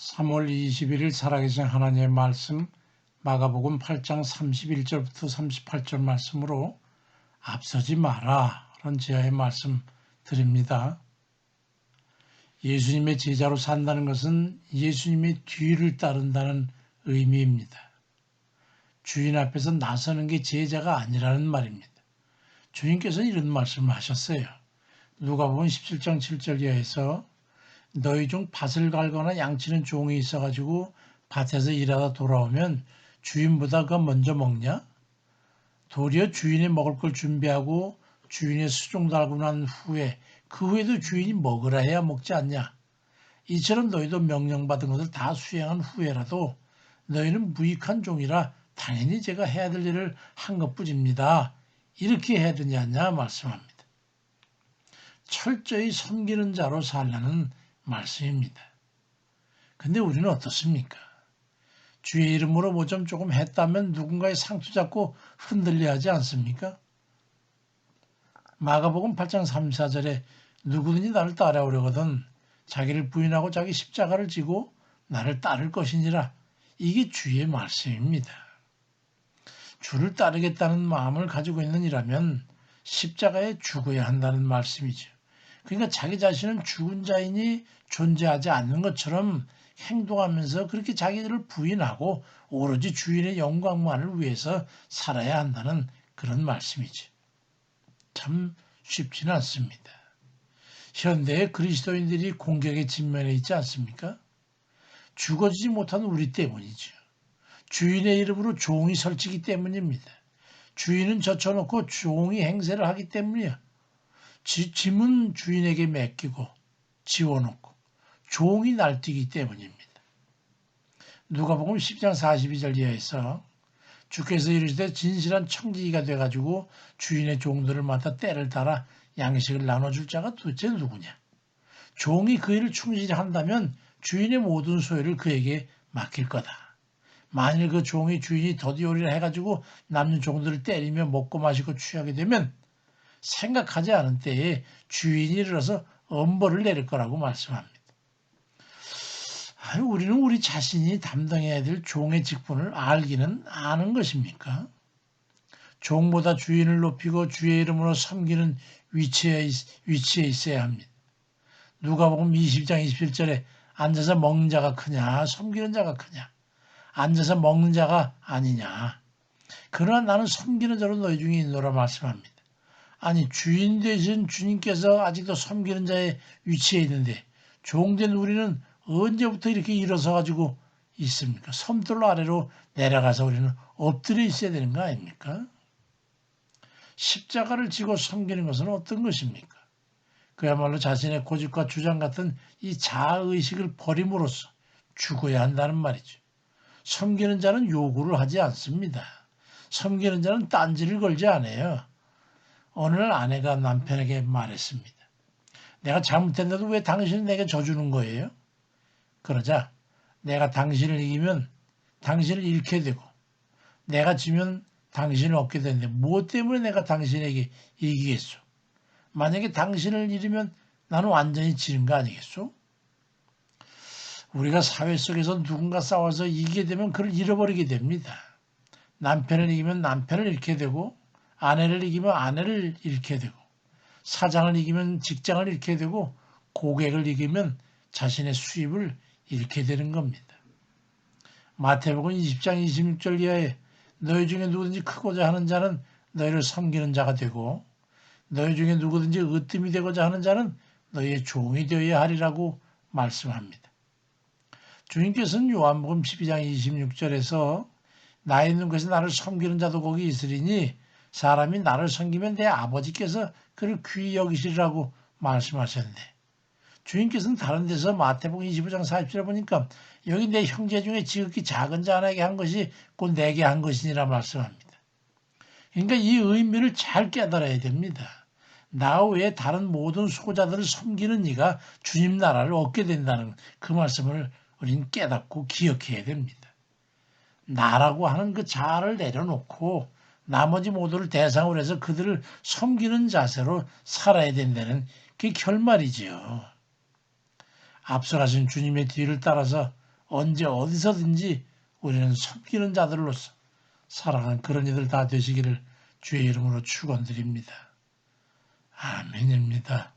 3월 21일 살아계신 하나님의 말씀 마가복음 8장 31절부터 38절 말씀으로 앞서지 마라 라는 제하의 말씀 드립니다. 예수님의 제자로 산다는 것은 예수님의 뒤를 따른다는 의미입니다. 주인 앞에서 나서는 게 제자가 아니라는 말입니다. 주인께서 이런 말씀을 하셨어요. 누가 보면 17장 7절 이하에서 너희 중 밭을 갈거나 양치는 종이 있어가지고 밭에서 일하다 돌아오면 주인보다 그 먼저 먹냐? 도리어 주인이 먹을 걸 준비하고 주인의 수종 달고 난 후에 그 후에도 주인이 먹으라 해야 먹지 않냐? 이처럼 너희도 명령받은 것을 다 수행한 후에라도 너희는 무익한 종이라 당연히 제가 해야 될 일을 한 것뿐입니다. 이렇게 해야 되지 않냐 말씀합니다. 철저히 섬기는 자로 살라는 말씀입니다. 근데 우리는 어떻습니까? 주의 이름으로 뭐 좀 조금 했다면 누군가의 상투 잡고 흔들려 하지 않습니까? 마가복음 8장 3, 4절에 누구든지 나를 따라오려거든 자기를 부인하고 자기 십자가를 지고 나를 따를 것이니라. 이게 주의 말씀입니다. 주를 따르겠다는 마음을 가지고 있는 이라면 십자가에 죽어야 한다는 말씀이죠. 그러니까 자기 자신은 죽은 자인이 존재하지 않는 것처럼 행동하면서 그렇게 자기들을 부인하고 오로지 주인의 영광만을 위해서 살아야 한다는 그런 말씀이지. 참 쉽지는 않습니다. 현대의 그리스도인들이 공격의 진면에 있지 않습니까? 죽어지지 못한 우리 때문이죠. 주인의 이름으로 종이 설치기 때문입니다. 주인은 젖혀놓고 종이 행세를 하기 때문이야. 짐은 주인에게 맡기고 지워놓고 종이 날뛰기 때문입니다. 누가복음 10장 42절 이하에서 주께서 이르시되 진실한 청지기가 돼가지고 주인의 종들을 맡아 때를 따라 양식을 나눠줄 자가 도대체 누구냐? 종이 그 일을 충실히 한다면 주인의 모든 소유를 그에게 맡길 거다. 만일 그 종이 주인이 더디오리라 해가지고 남는 종들을 때리며 먹고 마시고 취하게 되면 생각하지 않은 때에 주인이 일어서 엄벌을 내릴 거라고 말씀합니다. 아니, 우리는 우리 자신이 담당해야 될 종의 직분을 알기는 아는 것입니까? 종보다 주인을 높이고 주의 이름으로 섬기는 위치에, 위치에 있어야 합니다. 누가 보면 20장 27절에 앉아서 먹는 자가 크냐, 섬기는 자가 크냐, 앉아서 먹는 자가 아니냐. 그러나 나는 섬기는 자로 너희 중에 있노라 말씀합니다. 아니 주인 되신 주님께서 아직도 섬기는 자의 위치에 있는데 종된 우리는 언제부터 이렇게 일어서 가지고 있습니까? 섬돌 아래로 내려가서 우리는 엎드려 있어야 되는 거 아닙니까? 십자가를 지고 섬기는 것은 어떤 것입니까? 그야말로 자신의 고집과 주장 같은 이 자아의식을 버림으로써 죽어야 한다는 말이죠. 섬기는 자는 요구를 하지 않습니다. 섬기는 자는 딴지를 걸지 않아요. 어느 날 아내가 남편에게 말했습니다. 내가 잘못했는데도 왜 당신이 내게 져주는 거예요? 그러자 내가 당신을 이기면 당신을 잃게 되고 내가 지면 당신을 얻게 되는데 무엇 때문에 내가 당신에게 이기겠소? 만약에 당신을 잃으면 나는 완전히 지는 거 아니겠소? 우리가 사회 속에서 누군가 싸워서 이기게 되면 그를 잃어버리게 됩니다. 남편을 이기면 남편을 잃게 되고 아내를 이기면 아내를 잃게 되고 사장을 이기면 직장을 잃게 되고 고객을 이기면 자신의 수입을 잃게 되는 겁니다. 마태복음 20장 26절 이하에 너희 중에 누구든지 크고자 하는 자는 너희를 섬기는 자가 되고 너희 중에 누구든지 으뜸이 되고자 하는 자는 너희의 종이 되어야 하리라고 말씀합니다. 주님께서는 요한복음 12장 26절에서 나 있는 것이 나를 섬기는 자도 거기 있으리니 사람이 나를 섬기면 내 아버지께서 그를 귀히 여기시리라고 말씀하셨는데 주인께서는 다른 데서 마태복음 25장 40절에 보니까 여기 내 형제 중에 지극히 작은 자 하나에게 한 것이 곧 내게 한 것이니라 말씀합니다. 그러니까 이 의미를 잘 깨달아야 됩니다. 나 외에 다른 모든 소자들을 섬기는 이가 주님 나라를 얻게 된다는 그 말씀을 우리는 깨닫고 기억해야 됩니다. 나라고 하는 그 자아를 내려놓고 나머지 모두를 대상으로 해서 그들을 섬기는 자세로 살아야 된다는 그 결말이지요. 앞서 가신 주님의 뒤를 따라서 언제 어디서든지 우리는 섬기는 자들로서 살아가는 그런 이들 다 되시기를 주의 이름으로 축원드립니다. 아멘입니다.